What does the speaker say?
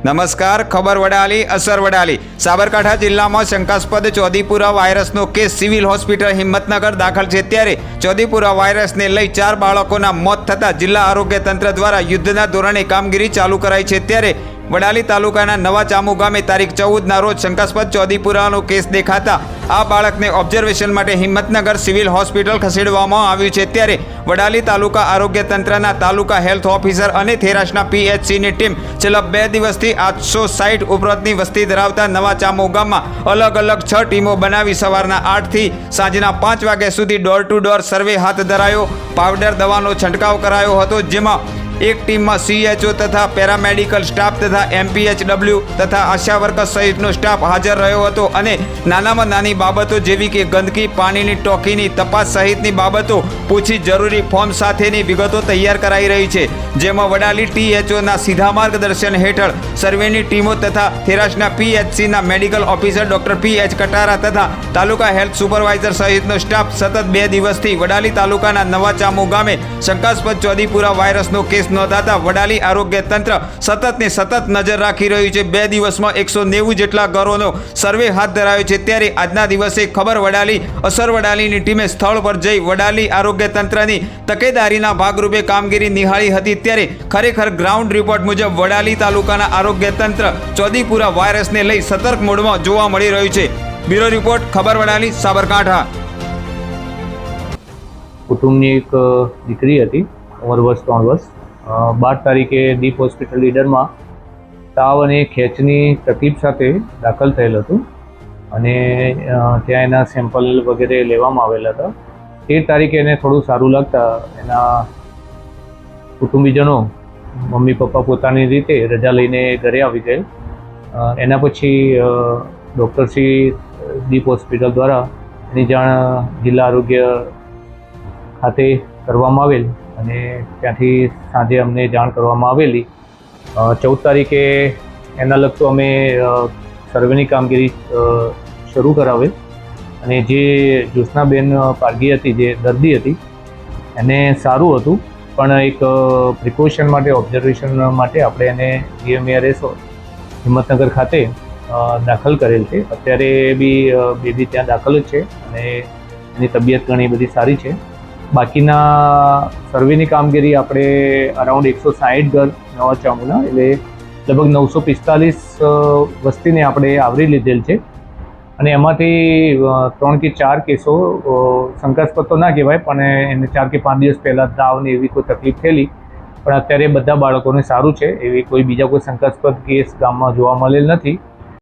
નમસ્કાર, ખબર વડાલી, અસર વડાલી. સાબરકાંઠા જિલ્લામાં શંકાસ્પદ ચોદીપુરા વાયરસનો કેસ સિવિલ હોસ્પિટલ હિંમતનગર દાખલ છે ત્યારે ચોદીપુરા વાયરસને લઈ ચાર બાળકોના મોત થતાં જિલ્લા આરોગ્ય તંત્ર દ્વારા યુદ્ધના ધોરણે કામગીરી ચાલુ કરાઈ છે ત્યારે વડાલી તાલુકાના નવા ચામુ ગામે તારીખ ચૌદના રોજ શંકાસ્પદ ચોદીપુરાનો કેસ દેખાતા આ બાળકને ઓબ્ઝર્વેશન માટે હિંમતનગર સિવિલ હોસ્પિટલ ખસેડવામાં આવ્યું છે. ત્યારે વડાલી તાલુકા આરોગ્ય તંત્રના તાલુકા હેલ્થ ઓફિસર અને થેરાસના પીએચસીની ટીમ છેલ્લા બે દિવસથી આઠસો સાઠ ઉપરાંતની વસ્તી ધરાવતા નવા ચામો ગામમાં અલગ અલગ છ ટીમો બનાવી સવારના આઠથી સાંજના પાંચ વાગ્યા સુધી ડોર ટુ ડોર સર્વે હાથ ધરાયો. પાવડર દવાનો છંટકાવ કરાયો હતો, જેમાં એક ટીમમાં સીએચઓ તથા પેરામેડિકલ સ્ટાફ તથા એમપીએચડબલ્યુ તથા આશા વર્કર સહિતનો સ્ટાફ હાજર રહ્યો હતો અને નાનામાં નાની બાબતો જેવી કે ગંદકી, પાણીની ટોકીની તપાસ સહિતની બાબતો પૂછી જરૂરી ફોર્મ સાથેની વિગતો તૈયાર કરાઈ રહી છે. જેમાં વડાલી ટીએચઓના સીધા માર્ગદર્શન હેઠળ સર્વેની ટીમો તથા થેરાસના પીએચસીના medical officer doctor P H Katara તથા તાલુકા હેલ્થ સુપરવાઇઝર સહિતનો સ્ટાફ સતત બે દિવસથી વડાલી તાલુકાના નવા ચામુ ગામે શંકાસ્પદ ચોદીપુરા વાયરસનો કેસ નોંધાતા વડાલી આરોગ્ય તંત્ર સતત ને સતત નજર રાખી રહ્યું છે. બે દિવસમાં એકસો નેવું જેટલા ઘરોનો સર્વે હાથ ધરાયો છે. ત્યારે આજના દિવસે ખબર વડાલી, અસર વડાલીની ટીમે સ્થળ પર જઈ વડાલી આરોગ્ય તંત્રની તકેદારીના ભાગરૂપે કામગીરી નિહાળી હતી. ત્યારે ખરેખર ગ્રાઉન્ડ રિપોર્ટ મુજબ વડાલી તાલુકાના આરોગ્ય તંત્ર ચોદીપુરા વાયરસને લઈ સતર્ક મોડમાં જોવા મળી રહ્યું છે. બ્યુરો રિપોર્ટ, ખબર વડાલી, સાબરકાંઠા. કુટુંબની એક દીકરી હતી. ઉંમર વર્ષ ત્રણ વર્ષ. બાર તારીખે દીપ હોસ્પિટલ લીડરમાં તાવ અને ખેંચની તકલીફ સાથે દાખલ થયેલ હતું અને ત્યાં એના સેમ્પલ વગેરે લેવામાં આવેલા હતા. તેર તારીખે એને થોડું સારું લાગતા એના કુટુંબીજનો, મમ્મી પપ્પા પોતાની રીતે રજા લઈને ઘરે આવી ગયેલ. એના પછી ડૉક્ટર ડૉક્ટરશ્રી દીપ હોસ્પિટલ દ્વારા એની જાણ જિલ્લા આરોગ્ય ખાતે કરવામાં આવેલ. અને ત્યાંથી સાંજે અમને જાણ કરવામાં આવેલી. ચૌદ તારીખે એના લગતું અમે સર્વેની કામગીરી શરૂ કરાવેલ. અને જે જ્યોત્સનાબેન પારગી હતી, જે દર્દી હતી, એને સારું હતું. પણ એક પ્રિકોશન માટે ઓબ્ઝર્વેશન માટે આપણે એને જીએમએઆરએસ હિંમતનગર ખાતે દાખલ કરેલ છે. અત્યારે બી બેબી ત્યાં દાખલ જ છે અને એની તબિયત ઘણી બધી સારી છે. બાકીના સર્વેની કામગીરી આપણે અરાઉન્ડ એકસો સાહીઠ ઘર નવા ચામુના એટલે લગભગ નવસો પિસ્તાલીસ વસ્તીને આપણે આવરી લીધેલ છે. અને એમાંથી ત્રણ કે ચાર કેસો શંકાસ્પદ તો ના કહેવાય, પણ એને ચાર કે પાંચ દિવસ પહેલાં તાવ ને એવી કોઈ તકલીફ થયેલી. પણ અત્યારે બધા બાળકોને સારું છે. એવી કોઈ બીજા કોઈ શંકાસ્પદ કેસ ગામમાં જોવા મળેલ નથી.